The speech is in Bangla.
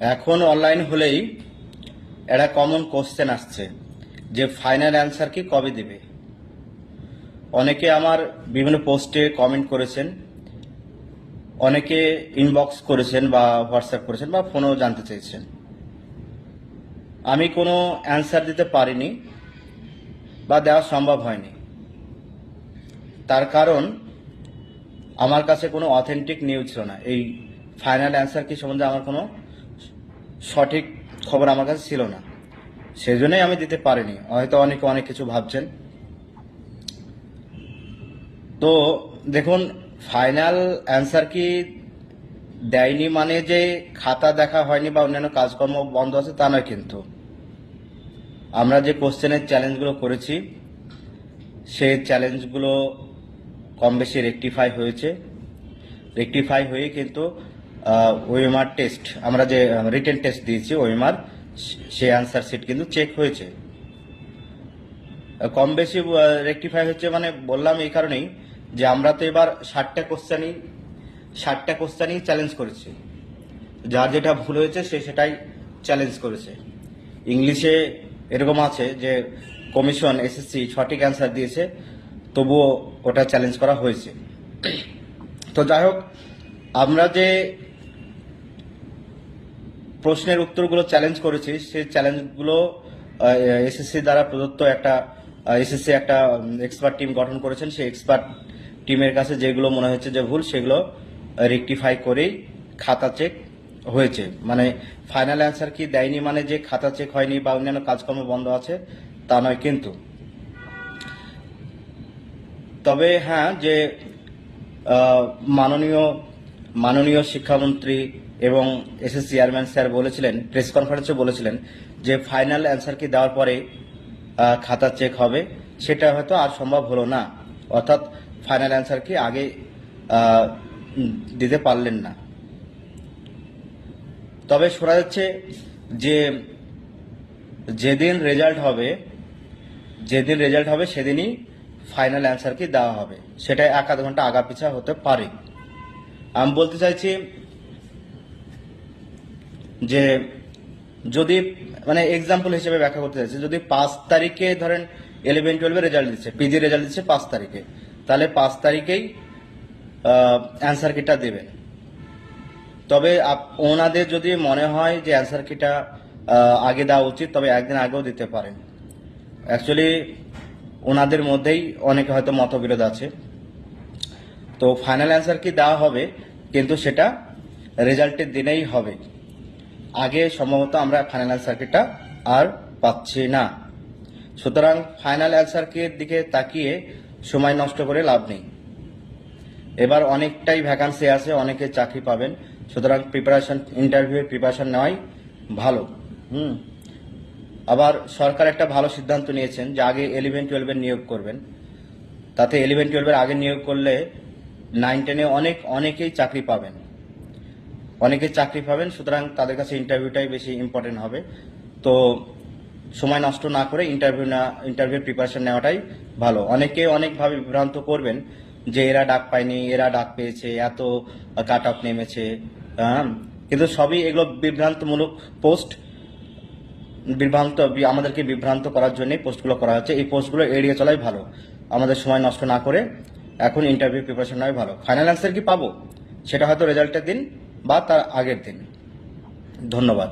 এখন অনলাইন হলেই একটা কমন কোশ্চেন আসছে যে ফাইনাল অ্যান্সার কি কবে দেবে? অনেকে আমার বিভিন্ন পোস্টে কমেন্ট করেছেন, অনেকে ইনবক্স করেছেন বা হোয়াটসঅ্যাপ করেছেন বা ফোনেও জানতে চেয়েছেন। আমি কোনো অ্যান্সার দিতে পারিনি বা দেওয়া সম্ভব হয়নি। তার কারণ আমার কাছে কোনো অথেন্টিক নিউজ ছিল না। এই ফাইনাল অ্যান্সার কি সম্বন্ধে আমার কোনো সঠিক খবর আমার কাছে ছিল না। সেই জন্যই আমি দিতে পারিনি। হয়তো অনেকে অনেক কিছু ভাবছেন। তো দেখুন ফাইনাল অ্যান্সার কি দেয়নি মানে যে খাতা দেখা হয়নি বা অন্যান্য কাজকর্ম বন্ধ আছে তা নয় কিন্তু। আমরা যে কোশ্চেনের চ্যালেঞ্জগুলো করেছি, সেই চ্যালেঞ্জগুলো কম বেশি রেকটিফাই হয়েছে। রেকটিফাই হয়ে কিন্তু ওএমআর টেস্ট আমরা যে রিটেন টেস্ট দিয়েছি, ওএমআর সেই অ্যান্সার সিট কিন্তু চেক হয়েছে। কম বেশি রেকটিফাই হচ্ছে মানে বললাম এই কারণেই যে আমরা তো এবার ষাটটা কোশ্চেনই ষাটটা কোশ্চেনই চ্যালেঞ্জ করেছি। যার যেটা ভুল হয়েছে, সে সেটাই চ্যালেঞ্জ করেছে। ইংলিশে এরকম আছে যে কমিশন এসএসসি সঠিক অ্যান্সার দিয়েছে, তবুও ওটা চ্যালেঞ্জ করা হয়েছে। তো যাই হোক, আমরা যে প্রশ্নের উত্তরগুলো চ্যালেঞ্জ করেছি। সেই চ্যালেঞ্জগুলো এসএসসি দ্বারা প্রদত্ত একটা এসএসসি একটা এক্সপার্ট টিম গঠন করেছেন। সেই এক্সপার্ট টিমের কাছে যেগুলো মনে হয়েছে যে ভুল, সেগুলো রেকটিফাই করেই খাতা চেক হয়েছে। মানে ফাইনাল অ্যান্সার কি দেয়নি মানে যে খাতা চেক হয়নি বা অন্যান্য কাজকর্ম বন্ধ আছে, তা নয় কিন্তু। তবে হ্যাঁ যে মাননীয় মাননীয় শিক্ষামন্ত্রী এবং এসএস চেয়ারম্যান স্যার বলেছিলেন, প্রেস কনফারেন্সে বলেছিলেন যে ফাইনাল অ্যান্সার কি দেওয়ার পরে খাতা চেক হবে, সেটা হয়তো আর সম্ভব হলো না। অর্থাৎ ফাইনাল অ্যান্সার কি আগে দিতে পারলেন না। তবে শোনা যাচ্ছে যে যেদিন রেজাল্ট হবে, যেদিন রেজাল্ট হবে সেদিনই ফাইনাল অ্যান্সার কি দেওয়া হবে। সেটা এক আধ ঘণ্টা আগা পিছা হতে পারে। আমি বলতে চাইছি যে যদি মানে এক্সাম্পল হিসেবে ব্যাখ্যা করতে চাইছি, যদি পাঁচ তারিখে ধরেন ইলেভেন টুয়েলভে রেজাল্ট দিচ্ছে পিজি রেজাল্ট দিচ্ছে পাঁচ তারিখে, তাহলে পাঁচ তারিখেই অ্যান্সার কিটা দেবেন। তবে ওনাদের যদি মনে হয় যে অ্যান্সার কিটা আগে দেওয়া উচিত, তবে একদিন আগেও দিতে পারেন। অ্যাকচুয়ালি ওনাদের মধ্যেই অনেকে হয়তো মতবিরোধ আছে। তো ফাইনাল অ্যান্সার কি দেওয়া হবে, কিন্তু সেটা রেজাল্টের দিনেই হবে। আগে সম্ভবত আমরা ফাইনাল অ্যান্সারকিটা আর পাচ্ছি না। সুতরাং ফাইনাল অ্যান্সারকির দিকে তাকিয়ে সময় নষ্ট করে লাভ নেই। এবার অনেকটাই ভ্যাকান্সি আছে, অনেকে চাকরি পাবেন। সুতরাং প্রিপারেশন ইন্টারভিউয়ের প্রিপারেশন নেওয়াই ভালো। হুম। আবার সরকার একটা ভালো সিদ্ধান্ত নিয়েছেন যে আগে ইলেভেন টুয়েলভের নিয়োগ করবেন। তাতে ইলেভেন টুয়েলভের আগে নিয়োগ করলে নাইন টেনে অনেক, অনেকেই চাকরি পাবেন। অনেকেই চাকরি পাবেন, সুতরাং তাদের কাছে ইন্টারভিউটাই বেশি ইম্পর্টেন্ট হবে। তো সময় নষ্ট না করে ইন্টারভিউ না ইন্টারভিউ প্রিপারেশন নেওয়াটাই ভালো। অনেকে অনেকভাবে বিভ্রান্ত করবেন যে এরা ডাক পায়নি, এরা ডাক পেয়েছে, এত কাট অফ নেমেছে হ্যাঁ? কিন্তু সবই এগুলো বিভ্রান্তমূলক পোস্ট বিভ্রান্ত, আমাদেরকে বিভ্রান্ত করার জন্যই পোস্টগুলো করা হচ্ছে। এই পোস্টগুলো এড়িয়ে চলাই ভালো। আমাদের সময় নষ্ট না করে এখন ইন্টারভিউ প্রিপারেশন নেওয়াই ভালো। ফাইনাল অ্যান্সার কি পাবো? সেটা হয়তো রেজাল্টের দিন বা তার আগের দিন। ধন্যবাদ।